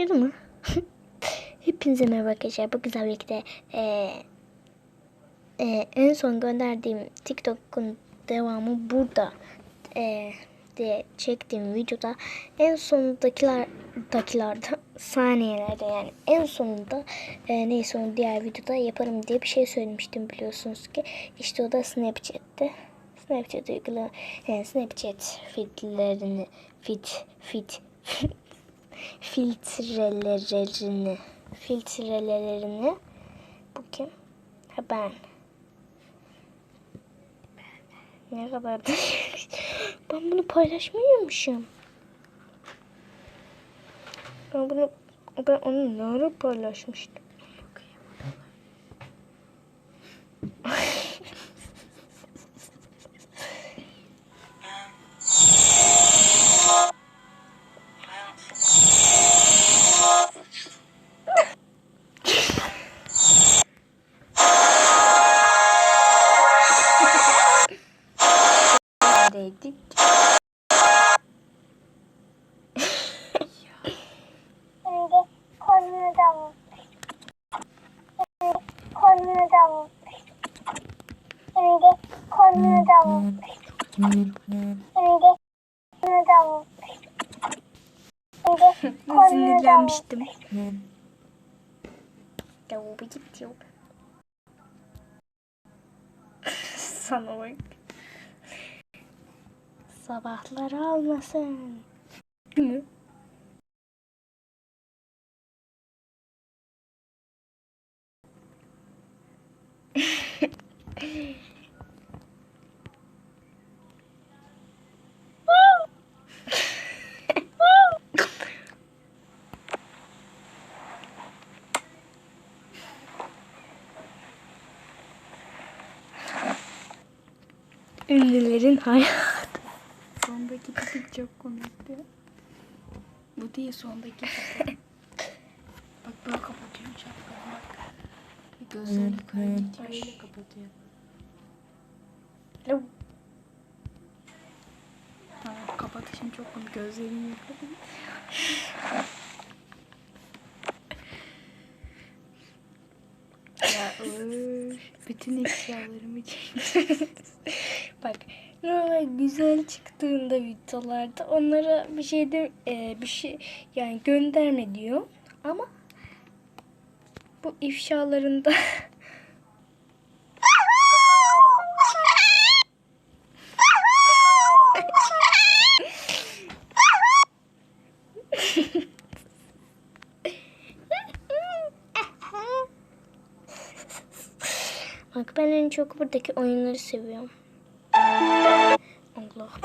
Başladı mı? Hepinize merhaba arkadaşlar. Bu güzel birlikte eee, eee, en son gönderdiğim TikTok'un devamı burada eee diye çektiğim videoda en sonundakiler dakilerde saniyelerde yani en sonunda eee, neyse onu diğer videoda yaparım diye bir şey söylemiştim biliyorsunuz ki işte o da Snapchat'te Snapchat uygula yani Snapchat fitlerini fit fit filtrelerini filtrelerini bu kim? Ha ben. Ne kadar da ben bunu paylaşmıyormuşum. Ben bunu ben onu ne ara paylaşmıştım? Sinirlenmiştim. Ya o bir git ya. Sana bak. Sabahlar almasın. Mü? Ünlülerin hayatı. Sondaki tipi çok komikti. Bu değil sondaki tipi. bak böyle kapatıyor şapkayı bak. Gözleri yukarı gidiyor öyle kapatıyor. Alo. Tamam kapatışın çok komik gözlerini yukarı. ya öf, bütün eşyalarımı çekti. Bak normal güzel çıktığında videolarda onlara bir şey de e, bir şey yani gönderme diyor ama bu ifşalarında Bak ben en çok buradaki oyunları seviyorum.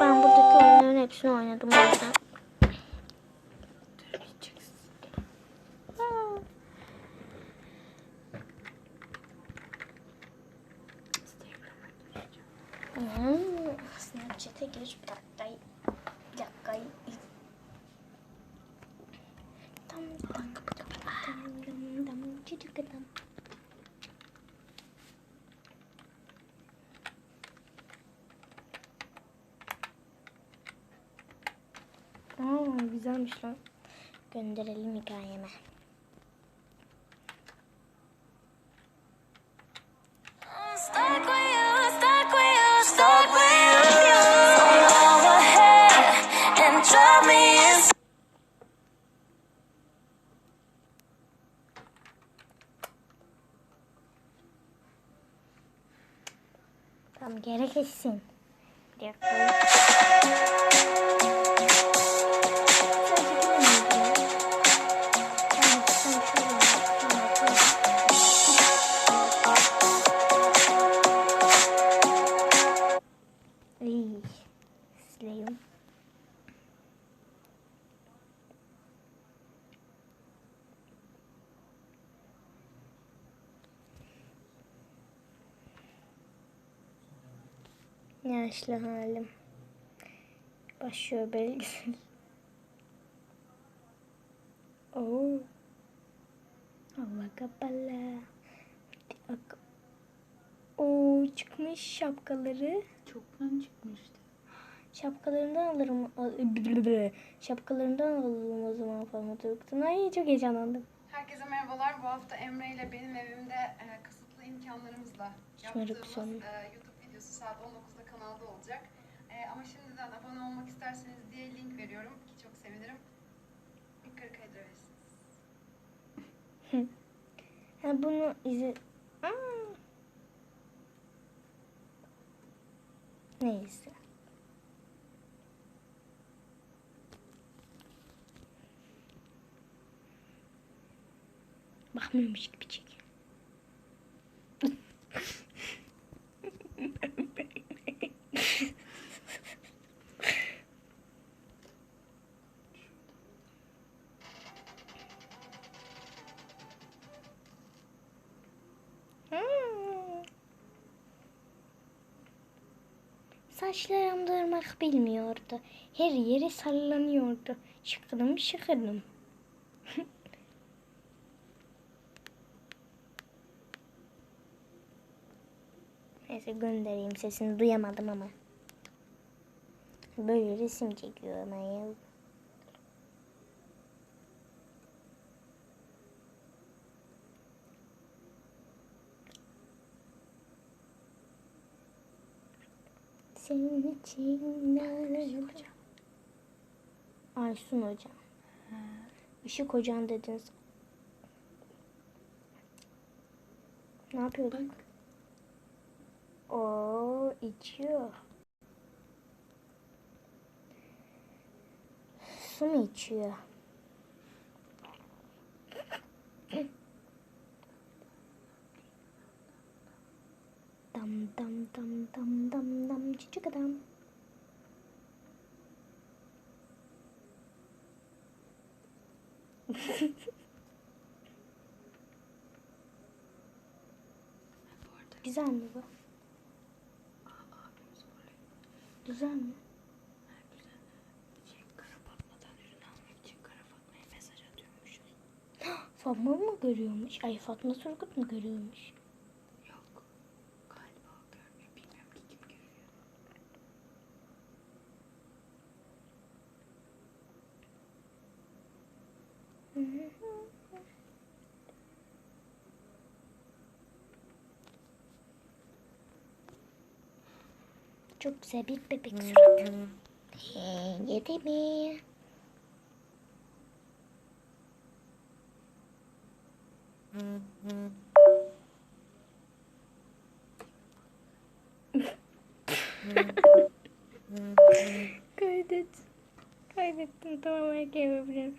Ben buradaki oyunların hepsini oynadım o Snapchat'e giriş bir dakika. Bir dakika. Tam tam tam tam tam çocuk adam. Aa, güzelmiş lan. Gönderelim hikayeme. Stuck with you, Yaşlı halim. Başlıyor belgesel. Oo. Kapalı. Bak. Oo çıkmış şapkaları. Çoktan çıkmıştı. Şapkalarından alırım. al- Şapkalarından alalım o zaman Turgut'un. Ay çok heyecanlandım. Herkese merhabalar. Bu hafta Emre ile benim evimde e, kısıtlı imkanlarımızla Şımarık yaptığımız e, YouTube videosu saat 19'da kanalda olacak. E, ama şimdiden abone olmak isterseniz diye link veriyorum ki çok sevinirim. Bir 40 ederirsiniz. Ha bunu izle... Aa. Neyse. Bakmıyormuş gibi çek. Saçlarım bilmiyordu. Her yeri sallanıyordu. Şıkıdım şıkıdım. Neyse göndereyim sesini duyamadım ama. Böyle resim çekiyor ama Senin için neler Aysun hocam. Işık hocam dediniz. Ne yapıyorduk? O içiyor. Su mu içiyor? Dam dam dam dam dam çocuk adam. Güzel mi bu? Güzel mi? Şey. Fatma mı görüyormuş? Ay Fatma Turgut mu görüyormuş? Yok. Galiba o görmüyor. Bilmiyorum ki kim görüyor. Çok güzel bir bebek suratı. He, yedi mi? Kaydet. Kaydettim tamam belki yapabilirim.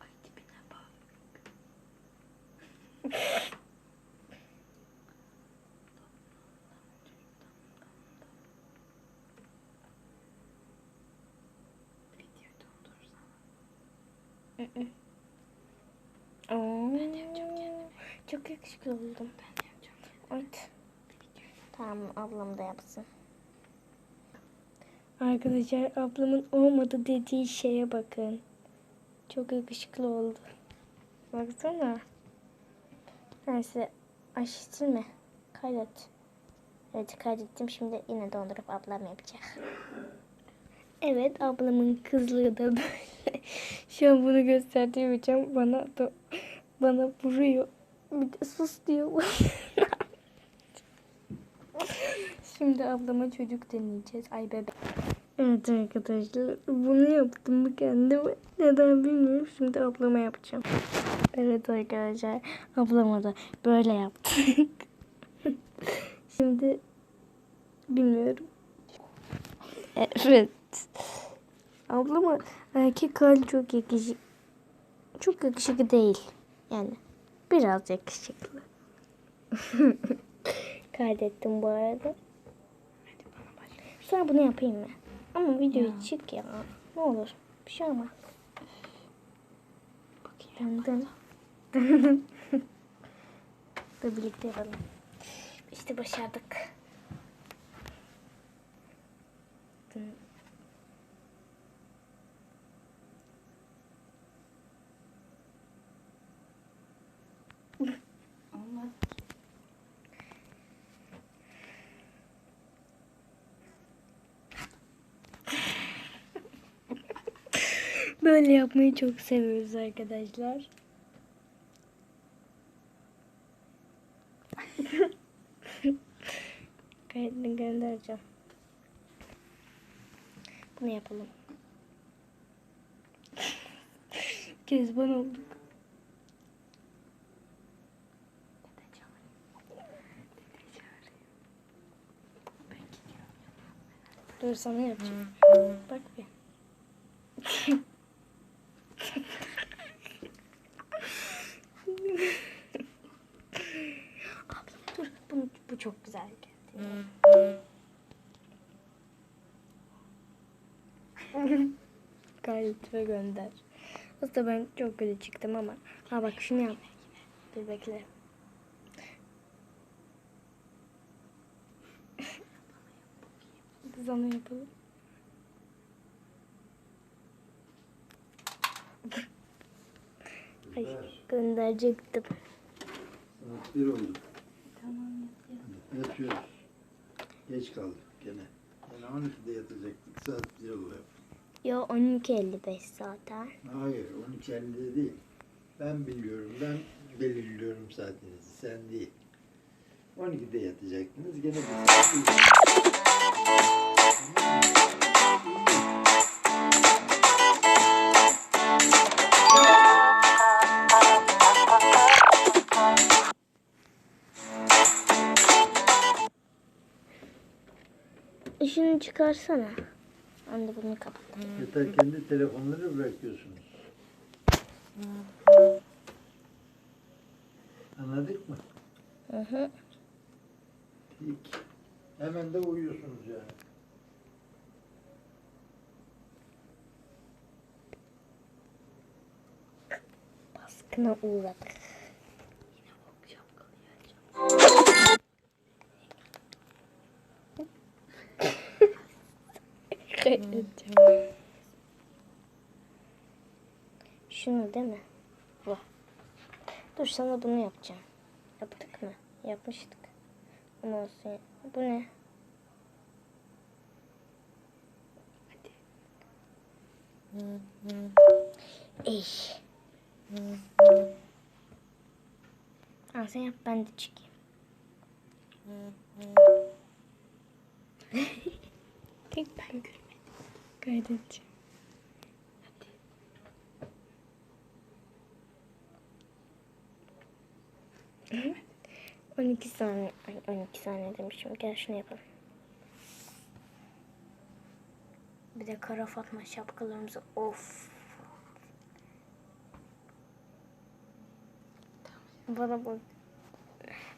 Ay dibine bak. Videoyu dondursana. Oo, Ben yapacağım kendime. Çok yakışıklı oldum. Ben yapacağım. Evet. Videoyu Tamam ablam da yapsın. Arkadaşlar ablamın olmadı dediği şeye bakın. Çok yakışıklı oldu. Baksana. Neyse aşısın mı? Kaydet. Evet kaydettim. Şimdi yine dondurup ablam yapacak. Evet ablamın kızlığı da böyle. Şu an bunu gösterdiğim için bana da, bana vuruyor. Bir de sus diyor. Şimdi ablama çocuk deneyeceğiz. Ay bebek. Evet arkadaşlar bunu yaptım kendime. Neden bilmiyorum. Şimdi ablama yapacağım. Evet arkadaşlar ablama da böyle yaptık. Şimdi bilmiyorum. Evet. Ablama erkek hali çok yakışıklı. Çok yakışıklı değil. Yani biraz yakışıklı. Kaydettim bu arada. Sonra bunu yapayım mı? Ama video çık ya. Ne olur. Bir şey olmaz. bakayım. Dın dın. Birlikte yapalım. İşte başardık. Dın. Olmaz. Böyle yapmayı çok seviyoruz arkadaşlar. Kaydını göndereceğim. Bunu yapalım. Kezban olduk. Dur sana yapacağım. Bak bir. Abla dur. Bu, bu çok güzel geldi. Gayet ve gönder. Aslında ben çok kötü çıktım ama. Ha bak şunu yap. Dur bekle. Biz onu yapalım. Ay gönderecektim. Saat bir oldu. Hadi Yatıyoruz. Geç kaldık gene. Yani 12'de yatacaktık. Saat bir oluyor. Yo 12.55 zaten. Hayır 12.50'de değil. Ben biliyorum. Ben belirliyorum saatinizi. Sen değil. 12'de yatacaktınız. Gene. Işını çıkarsana. Ben de bunu kapat. Yatarken de telefonları bırakıyorsunuz. Anladık mı? Hı hı. İlk. Hemen de uyuyorsunuz yani. Baskına uğradık. Şunu değil mi? Bu. Dur sana bunu yapacağım. Yaptık mı? Yapmıştık. Ama olsun. Bu ne? Ey. Al sen yap ben de çıkayım. Kaydedeceğim. Hadi. 12 saniye, ay 12 saniye demişim. Gel şunu yapalım. Bir de kara fatma şapkalarımızı of. Bana bak.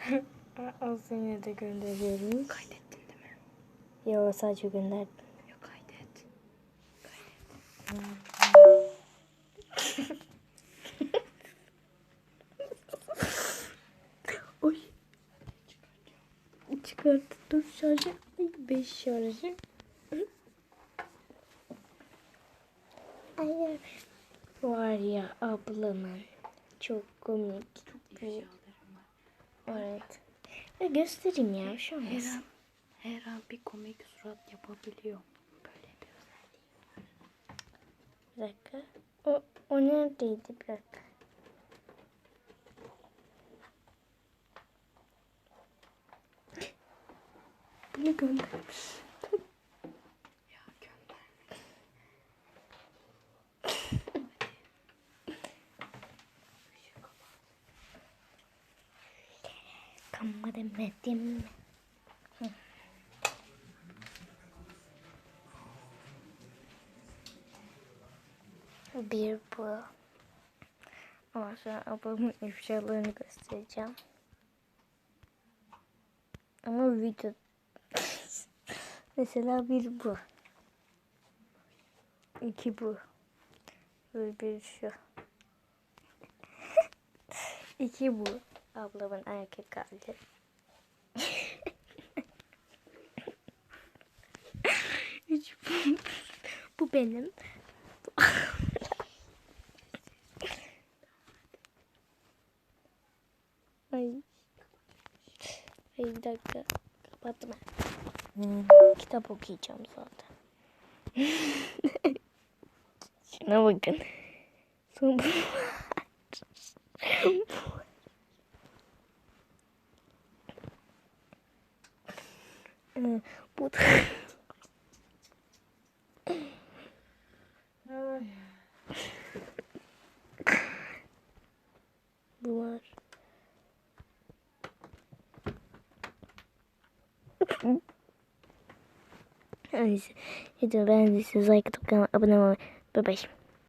Az yine de gönderiyoruz. Kaydettin değil mi? Yok sadece gönderdim. Oy. Çıkarttı. Dur şarjı. Beş şarjı. Hayır. Var ya ablamın. Çok komik. Çok büyük. Evet. Ya göstereyim ya şu an. Her an, her an bir komik surat yapabiliyor. Böyle bir özelliği. Bir dakika. O, o neredeydi bir dakika. Bunu göndermiş. Ya gönder. Kanma demedim Bir bu. Ama sonra ablamın ifşalarını göstereceğim. Ama video... Mesela bir bu. İki bu. Ve bir şu. İki bu. Ablamın erkek hali. Üç bu. Bu benim. Bu- Ay. Ay bir dakika. Kapattım ben. Kitap okuyacağım zaten. Şuna bakın. Bu guys. You do that. This is like, comment, up and down. Bye bye.